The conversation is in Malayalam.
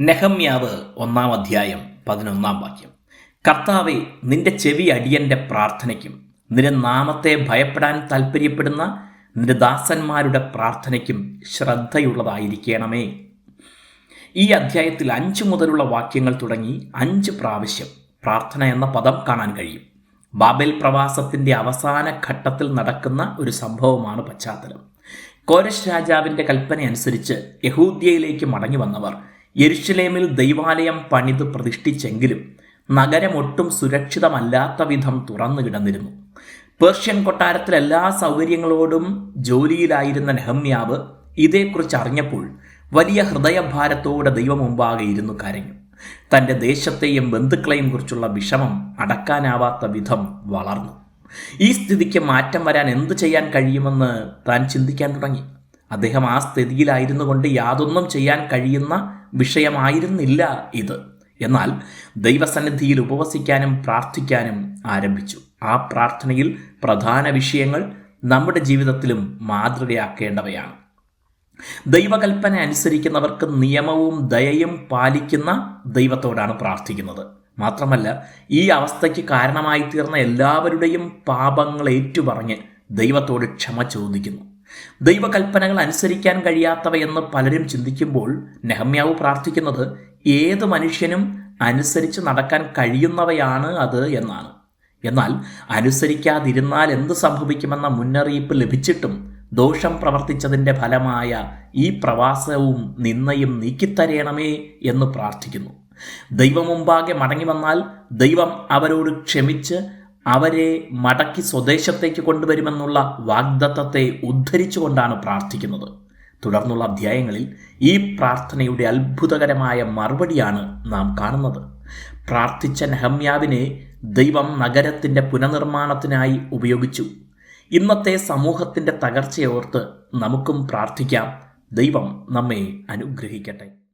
നെഹമ്യാവ് ഒന്നാം അധ്യായം പതിനൊന്നാം വാക്യം. കർത്താവെ നിന്റെ ചെവി അടിയന്റെ പ്രാർത്ഥനയ്ക്കും നിന്റെ നാമത്തെ ഭയപ്പെടാൻ താൽപ്പര്യപ്പെടുന്ന നിന്റെ ദാസന്മാരുടെ പ്രാർത്ഥനയ്ക്കും ശ്രദ്ധയുള്ളതായിരിക്കണമേ. ഈ അധ്യായത്തിൽ അഞ്ച് മുതലുള്ള വാക്യങ്ങൾ തുടങ്ങി അഞ്ച് പ്രാവശ്യം പ്രാർത്ഥന എന്ന പദം കാണാൻ കഴിയും. ബാബേൽ പ്രവാസത്തിന്റെ അവസാന ഘട്ടത്തിൽ നടക്കുന്ന ഒരു സംഭവമാണ് പശ്ചാത്തലം. കോരശ് രാജാവിന്റെ കൽപ്പന അനുസരിച്ച് യഹൂദ്യയിലേക്ക് മടങ്ങി വന്നവർ യെരുഷലേമിൽ ദൈവാലയം പണിത് പ്രതിഷ്ഠിച്ചെങ്കിലും നഗരം ഒട്ടും സുരക്ഷിതമല്ലാത്ത വിധം തുറന്നു കിടന്നിരുന്നു. പേർഷ്യൻ കൊട്ടാരത്തിൽ എല്ലാ സൗകര്യങ്ങളോടും ജോലിയിലായിരുന്ന നെഹമ്യാവ് ഇതേക്കുറിച്ച് അറിഞ്ഞപ്പോൾ വലിയ ഹൃദയഭാരത്തോടെ ദൈവം മുമ്പാകെ ഇരുന്നു കരഞ്ഞു. തന്റെ ദേശത്തെയും ബന്ധുക്കളെയും കുറിച്ചുള്ള വിഷമം അടക്കാനാവാത്ത വിധം വളർന്നു. ഈ സ്ഥിതിക്ക് മാറ്റം വരാൻ എന്തു ചെയ്യാൻ കഴിയുമെന്ന് താൻ ചിന്തിക്കാൻ തുടങ്ങി. അദ്ദേഹം ആ സ്ഥിതിയിലായിരുന്നു കൊണ്ട് യാതൊന്നും ചെയ്യാൻ കഴിയുന്ന വിഷയമായിരുന്നില്ല ഇത്. എന്നാൽ ദൈവസന്നിധിയിൽ ഉപവസിക്കാനും പ്രാർത്ഥിക്കാനും ആരംഭിച്ചു. ആ പ്രാർത്ഥനയിൽ പ്രധാന വിഷയങ്ങൾ നമ്മുടെ ജീവിതത്തിലും മാതൃകയാക്കേണ്ടവയാണ്. ദൈവകൽപ്പന അനുസരിക്കുന്നവർക്ക് നിയമവും ദയയും പാലിക്കുന്ന ദൈവത്തോടാണ് പ്രാർത്ഥിക്കുന്നത്. മാത്രമല്ല ഈ അവസ്ഥയ്ക്ക് കാരണമായി തീർന്ന എല്ലാവരുടെയും പാപങ്ങൾ ഏറ്റുപറഞ്ഞ് ദൈവത്തോട് ക്ഷമ ചോദിക്കുന്നു. ദൈവകൽപ്പനകൾ അനുസരിക്കാൻ കഴിയാത്തവയെന്ന് പലരും ചിന്തിക്കുമ്പോൾ നെഹമ്യാവ് പ്രാർത്ഥിക്കുന്നത് ഏത് മനുഷ്യനും അനുസരിച്ച് നടക്കാൻ കഴിയുന്നവയാണ് അത് എന്നാണ്. എന്നാൽ അനുസരിക്കാതിരുന്നാൽ എന്ത് സംഭവിക്കുമെന്ന മുന്നറിയിപ്പ് ലഭിച്ചിട്ടും ദോഷം പ്രവർത്തിച്ചതിന്റെ ഫലമായ ഈ പ്രവാസവും നിന്നയും നീക്കിത്തരയണമേ എന്ന് പ്രാർത്ഥിക്കുന്നു. ദൈവമുമ്പാകെ മടങ്ങി വന്നാൽ ദൈവം അവരോട് ക്ഷമിച്ച് അവരെ മടക്കി സ്വദേശത്തേക്ക് കൊണ്ടുവരുമെന്നുള്ള വാഗ്ദത്തത്തെ ഉദ്ധരിച്ചുകൊണ്ടാണ് പ്രാർത്ഥിക്കുന്നത്. തുടർന്നുള്ള അധ്യായങ്ങളിൽ ഈ പ്രാർത്ഥനയുടെ അത്ഭുതകരമായ മറുപടിയാണ് നാം കാണുന്നത്. പ്രാർത്ഥിച്ച നെഹമ്യാവിനെ ദൈവം നഗരത്തിന്റെ പുനർനിർമ്മാണത്തിനായി ഉപയോഗിച്ചു. ഇന്നത്തെ സമൂഹത്തിന്റെ തകർച്ചയോർത്ത് നമുക്കും പ്രാർത്ഥിക്കാം. ദൈവം നമ്മെ അനുഗ്രഹിക്കട്ടെ.